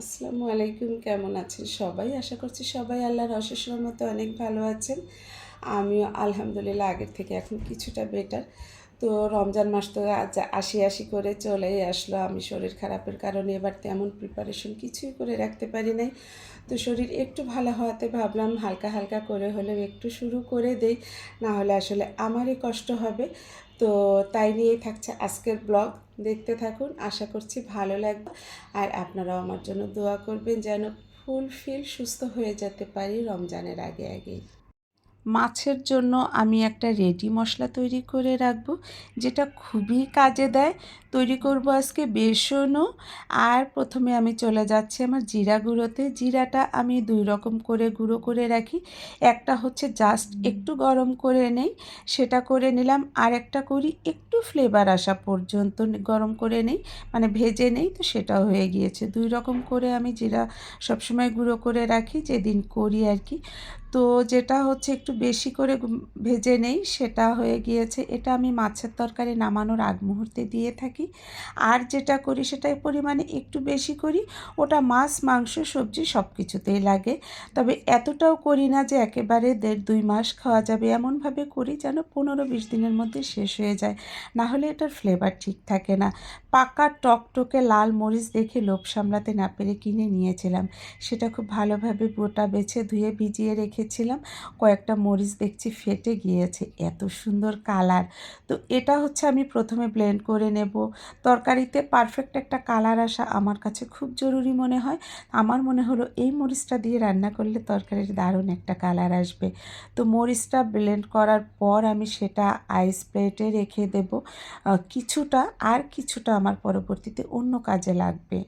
আসসালামু আলাইকুম, কেমন আছেন সবাই? আশা করছি সবাই আল্লাহর অশেষ রহমতে অনেক ভালো আছেন। আমিও আলহামদুলিল্লাহ আগের থেকে এখন কিছুটা বেটার তো রমজান মাস তো আশি আশি করে চলেই আসলো। আমি শরীর খারাপের কারণে এবার তেমন প্রিপারেশন কিছুই করে রাখতে পারি নাই। তো শরীর একটু ভালো হওয়াতে ভাবলাম হালকা হালকা করে হলেও একটু শুরু করে দেই, না হলে আসলে আমারই কষ্ট হবে। তো তাই নিয়েই থাকছে আজকের ব্লগ। দেখতে থাকুন, আশা করছি ভালো লাগবে। আর আপনারাও আমার জন্য দোয়া করবেন যেন ফুলফিল সুস্থ হয়ে যেতে পারি রমজানের আগে আগেই। মাছের জন্য আমি একটা রেডি মশলা তৈরি করে রাখব, যেটা খুবই কাজে দেয়। তৈরি করব আজকে বেসনও, আর প্রথমে আমি চলে যাচ্ছি আমার জিরা গুঁড়োতে। জিরাটা আমি দুই রকম করে গুঁড়ো করে রাখি। একটা হচ্ছে জাস্ট একটু গরম করে নেই, সেটা করে নিলাম। আর একটা করি একটু ফ্লেভার আসা পর্যন্ত গরম করে নেই মানে ভেজে নেই, তো সেটাও হয়ে গিয়েছে। দুই রকম করে আমি জিরা সবসময় গুঁড়ো করে রাখি, যেদিন করি আর কি। তো যেটা হচ্ছে একটু বেশি করে ভেজে নেই, সেটা হয়ে গিয়েছে। এটা আমি মাছের তরকারি নামানোর আগ মুহূর্তে দিয়ে থাকি। আর যেটা করি সেটাই পরিমাণে একটু বেশি করি। ওটা মাছ, মাংস, সবজি সব কিছুতেই লাগে। তবে এতটাও করি না যে একেবারে দেড় দুই মাস খাওয়া যাবে। এমনভাবে করি যেন পনেরো বিশ দিনের মধ্যে শেষ হয়ে যায়। না হলে এটার ফ্লেভার ঠিক থাকে না। পাকা টকটকে লাল মরিচ দেখে লোভ সামলাতে না পেরে কিনে নিয়েছিলাম। সেটা খুব ভালোভাবে গোটা বেছে ধুয়ে ভিজিয়ে রেখেছিলাম কয়েকটা মরিচ দেখছি ফেটে গিয়েছে, এত সুন্দর কালার। তো এটা হচ্ছে আমি প্রথমে ব্লেন্ড করে নেব। তরকারিতে পারফেক্ট একটা কালার আসা আমার কাছে খুব জরুরি মনে হয়। আমার মনে হলো এই মরিচটা দিয়ে রান্না করলে তরকারির দারুণ একটা কালার আসবে। তো মরিচটা ব্লেন্ড করার পর আমি সেটা আইস প্লেটে রেখে দেব। কিছুটা আর কিছুটা আমার পরবর্তীতে অন্য কাজে লাগবে।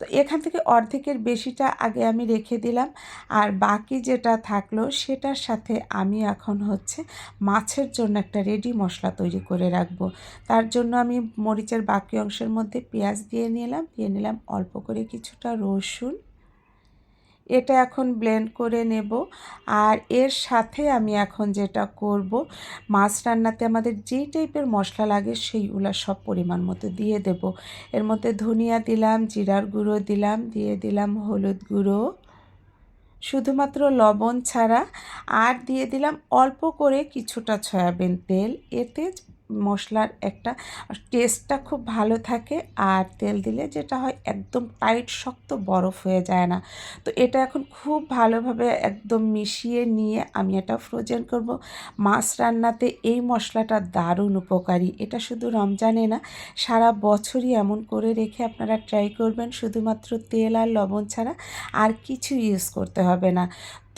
তো এখান থেকে অর্ধেকের বেশিটা আগে আমি রেখে দিলাম। আর বাকি যেটা থাকল সেটার সাথে আমি এখন হচ্ছে মাছের জন্য একটা রেডি মশলা তৈরি করে রাখব। তার জন্য আমি মরিচের বাকি অংশের মধ্যে পেঁয়াজ দিয়ে নিলাম দিয়ে নিলাম অল্প করে কিছুটা রসুন। এটা এখন ব্লেন্ড করে নেব। আর এর সাথে আমি এখন যেটা করব, মাছ রান্নাতে আমাদের যেই টাইপের মশলা লাগে সেইগুলো সব পরিমাণ মতো দিয়ে দেব। এর মধ্যে ধনিয়া দিলাম, জিরার গুঁড়ো দিলাম, দিয়ে দিলাম হলুদ গুঁড়ো। শুধুমাত্র লবণ ছাড়া, আর দিয়ে দিলাম অল্প করে কিছুটা সয়াবিন তেল। এতে মশলার একটা টেস্টটা খুব ভালো থাকে আর তেল দিলে যেটা হয় একদম টাইট শক্ত, বরফ হয়ে যায় না। তো এটা এখন খুব ভালোভাবে একদম মিশিয়ে নিয়ে আমি এটা ফ্রোজেন করব। মাছ রান্নাতে এই মশলাটা দারুণ উপকারী। এটা শুধু রমজানে না, সারা বছরই এমন করে রেখে আপনারা ট্রাই করবেন। শুধুমাত্র তেল আর লবণ ছাড়া আর কিছু ইউজ করতে হবে না।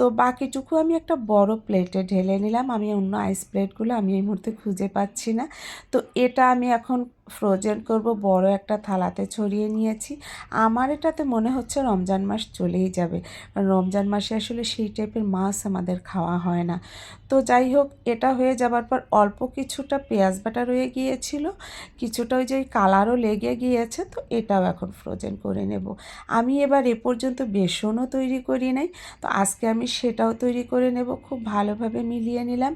তো বাকিটুকু আমি একটা বড় প্লেটে ঢেলে নিলাম। আমি অন্য আইস প্লেটগুলো আমি এই মুহূর্তে খুঁজে পাচ্ছি না। তো এটা আমি এখন ফ্রোজেন করব, বড় একটা থালাতে ছড়িয়ে নিয়েছি। আমার এটাতে মনে হচ্ছে রমজান মাস চলেই যাবে। কারণ রমজান মাসে আসলে সেই টাইপের মাছ আমাদের খাওয়া হয় না। তো যাই হোক, এটা হয়ে যাবার পর অল্প কিছুটা পেঁয়াজ বাটা রয়ে গিয়েছিল। কিছুটা ওই যে কালারও লেগে গিয়েছে, তো এটাও এখন ফ্রোজেন করে নেব। আমি এবার এ পর্যন্ত বেসনও তৈরি করি নাই, তো আজকে আমি সেটাও তৈরি করে নেব। খুব ভালোভাবে মিলিয়ে নিলাম।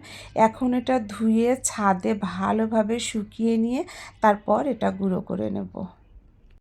এখন এটা ধুয়ে ছাদে ভালোভাবে শুকিয়ে নিয়ে তারপর এটা গুঁড়ো করে নেব।